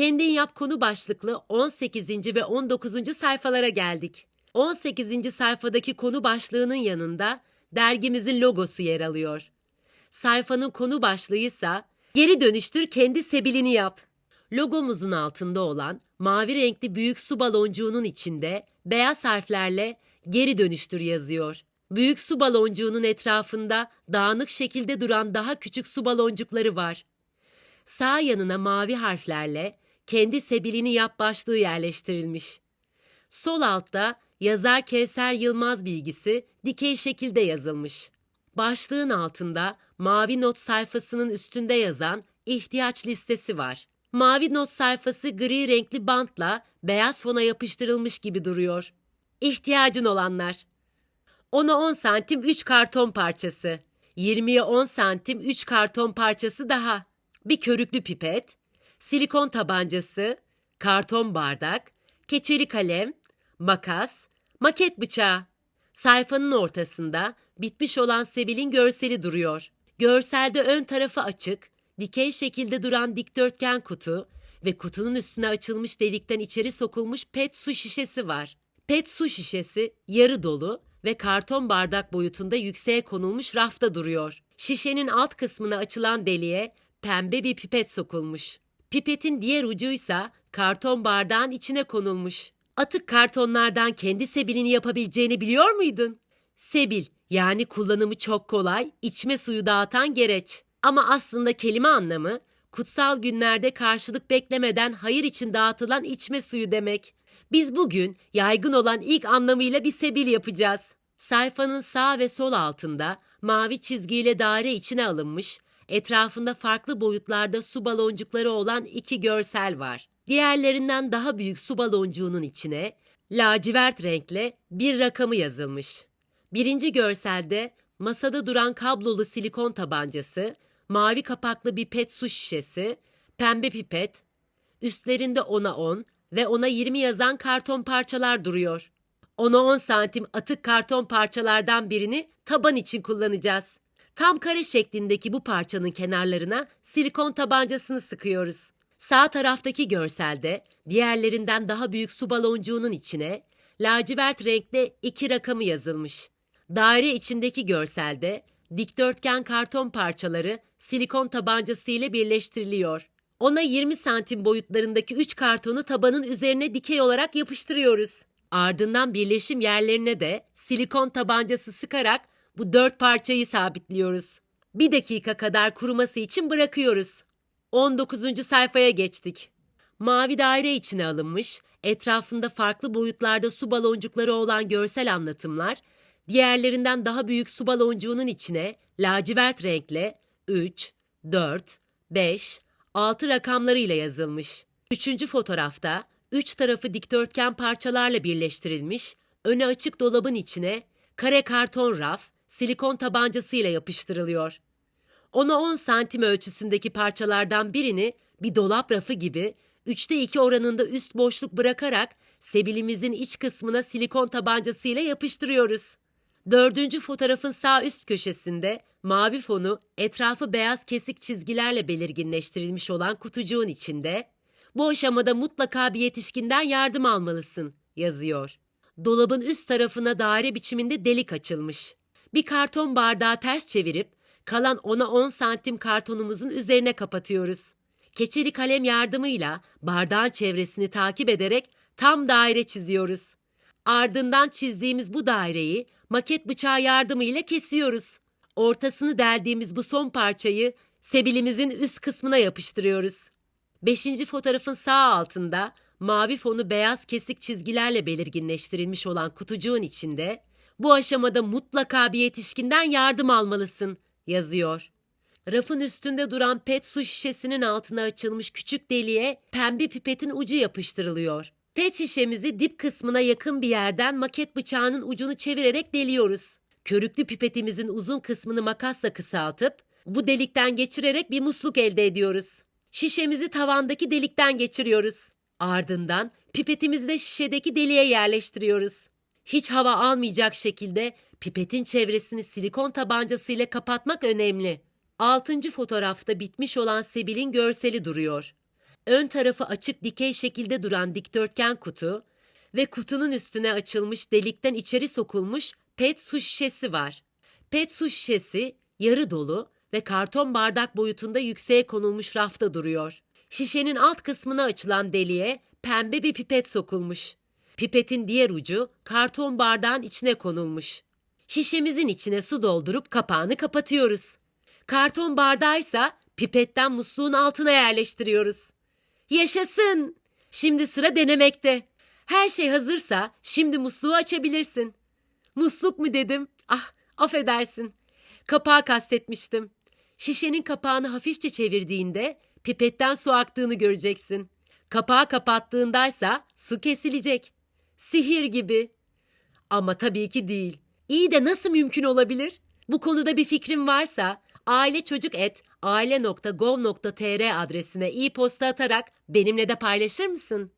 Kendin Yap konu başlıklı 18. ve 19. sayfalara geldik. 18. sayfadaki konu başlığının yanında dergimizin logosu yer alıyor. Sayfanın konu başlığı ise Geri dönüştür kendi sebilini yap. Logomuzun altında olan mavi renkli büyük su baloncuğunun içinde beyaz harflerle geri dönüştür yazıyor. Büyük su baloncuğunun etrafında dağınık şekilde duran daha küçük su baloncukları var. Sağ yanına mavi harflerle kendi sebilini yap başlığı yerleştirilmiş. Sol altta yazar Kevser Yılmaz bilgisi dikey şekilde yazılmış. Başlığın altında mavi not sayfasının üstünde yazan ihtiyaç listesi var. Mavi not sayfası gri renkli bantla beyaz fona yapıştırılmış gibi duruyor. İhtiyacın olanlar. 10'a 10 santim 3 karton parçası. 20'ye 10 santim 3 karton parçası daha. Bir körüklü pipet, silikon tabancası, karton bardak, keçeli kalem, makas, maket bıçağı. Sayfanın ortasında bitmiş olan Sebil'in görseli duruyor. Görselde ön tarafı açık, dikey şekilde duran dikdörtgen kutu ve kutunun üstüne açılmış delikten içeri sokulmuş pet su şişesi var. Pet su şişesi yarı dolu ve karton bardak boyutunda yükseğe konulmuş rafta duruyor. Şişenin alt kısmına açılan deliğe pembe bir pipet sokulmuş. Pipetin diğer ucuysa karton bardağın içine konulmuş. Atık kartonlardan kendi sebilini yapabileceğini biliyor muydun? Sebil yani kullanımı çok kolay, içme suyu dağıtan gereç. Ama aslında kelime anlamı kutsal günlerde karşılık beklemeden hayır için dağıtılan içme suyu demek. Biz bugün yaygın olan ilk anlamıyla bir sebil yapacağız. Sayfanın sağ ve sol altında mavi çizgiyle daire içine alınmış, etrafında farklı boyutlarda su baloncukları olan iki görsel var. Diğerlerinden daha büyük su baloncuğunun içine lacivert renkle bir rakamı yazılmış. Birinci görselde masada duran kablolu silikon tabancası, mavi kapaklı bir pet su şişesi, pembe pipet, üstlerinde 10'a 10 ve ona 20 yazan karton parçalar duruyor. 10'a 10 santim atık karton parçalardan birini taban için kullanacağız. Tam kare şeklindeki bu parçanın kenarlarına silikon tabancasını sıkıyoruz. Sağ taraftaki görselde diğerlerinden daha büyük su baloncuğunun içine lacivert renkte iki rakamı yazılmış. Daire içindeki görselde dikdörtgen karton parçaları silikon tabancası ile birleştiriliyor. Ona 20 santim boyutlarındaki 3 kartonu tabanın üzerine dikey olarak yapıştırıyoruz. Ardından birleşim yerlerine de silikon tabancası sıkarak bu dört parçayı sabitliyoruz. Bir dakika kadar kuruması için bırakıyoruz. 19. sayfaya geçtik. Mavi daire içine alınmış, etrafında farklı boyutlarda su baloncukları olan görsel anlatımlar, diğerlerinden daha büyük su baloncuğunun içine lacivert renkle 3, 4, 5, 6 rakamlarıyla yazılmış. Üçüncü fotoğrafta üç tarafı dikdörtgen parçalarla birleştirilmiş, önü açık dolabın içine kare karton raf, silikon tabancasıyla yapıştırılıyor. Ona 10 santim ölçüsündeki parçalardan birini bir dolap rafı gibi üçte iki oranında üst boşluk bırakarak sebilimizin iç kısmına silikon tabancasıyla yapıştırıyoruz. Dördüncü fotoğrafın sağ üst köşesinde mavi fonu etrafı beyaz kesik çizgilerle belirginleştirilmiş olan kutucuğun içinde bu aşamada mutlaka bir yetişkinden yardım almalısın yazıyor. Dolabın üst tarafına daire biçiminde delik açılmış. Bir karton bardağı ters çevirip kalan 10'a 10 santim kartonumuzun üzerine kapatıyoruz. Keçeli kalem yardımıyla bardağın çevresini takip ederek tam daire çiziyoruz. Ardından çizdiğimiz bu daireyi maket bıçağı yardımıyla kesiyoruz. Ortasını deldiğimiz bu son parçayı sebilimizin üst kısmına yapıştırıyoruz. Beşinci fotoğrafın sağ altında mavi fonu beyaz kesik çizgilerle belirginleştirilmiş olan kutucuğun içinde bu aşamada mutlaka bir yetişkinden yardım almalısın yazıyor. Rafın üstünde duran pet su şişesinin altına açılmış küçük deliğe pembe pipetin ucu yapıştırılıyor. Pet şişemizi dip kısmına yakın bir yerden maket bıçağının ucunu çevirerek deliyoruz. Körüklü pipetimizin uzun kısmını makasla kısaltıp bu delikten geçirerek bir musluk elde ediyoruz. Şişemizi tavandaki delikten geçiriyoruz. Ardından pipetimizi de şişedeki deliğe yerleştiriyoruz. Hiç hava almayacak şekilde pipetin çevresini silikon tabancasıyla kapatmak önemli. Altıncı fotoğrafta bitmiş olan Sebil'in görseli duruyor. ön tarafı açık dikey şekilde duran dikdörtgen kutu ve kutunun üstüne açılmış delikten içeri sokulmuş pet su şişesi var. Pet su şişesi yarı dolu ve karton bardak boyutunda yükseğe konulmuş rafta duruyor. Şişenin alt kısmına açılan deliğe pembe bir pipet sokulmuş. Pipetin diğer ucu karton bardağın içine konulmuş. Şişemizin içine su doldurup kapağını kapatıyoruz. Karton bardağıysa pipetten musluğun altına yerleştiriyoruz. Yaşasın! Şimdi sıra denemekte. Her şey hazırsa şimdi musluğu açabilirsin. Musluk mu dedim? Ah, affedersin. Kapağı kastetmiştim. Şişenin kapağını hafifçe çevirdiğinde pipetten su aktığını göreceksin. Kapağı kapattığındaysa su kesilecek. Sihir gibi. Ama tabii ki değil. İyi de nasıl mümkün olabilir? Bu konuda bir fikrin varsa ailechocuk@aile.gov.tr adresine e-posta atarak benimle de paylaşır mısın?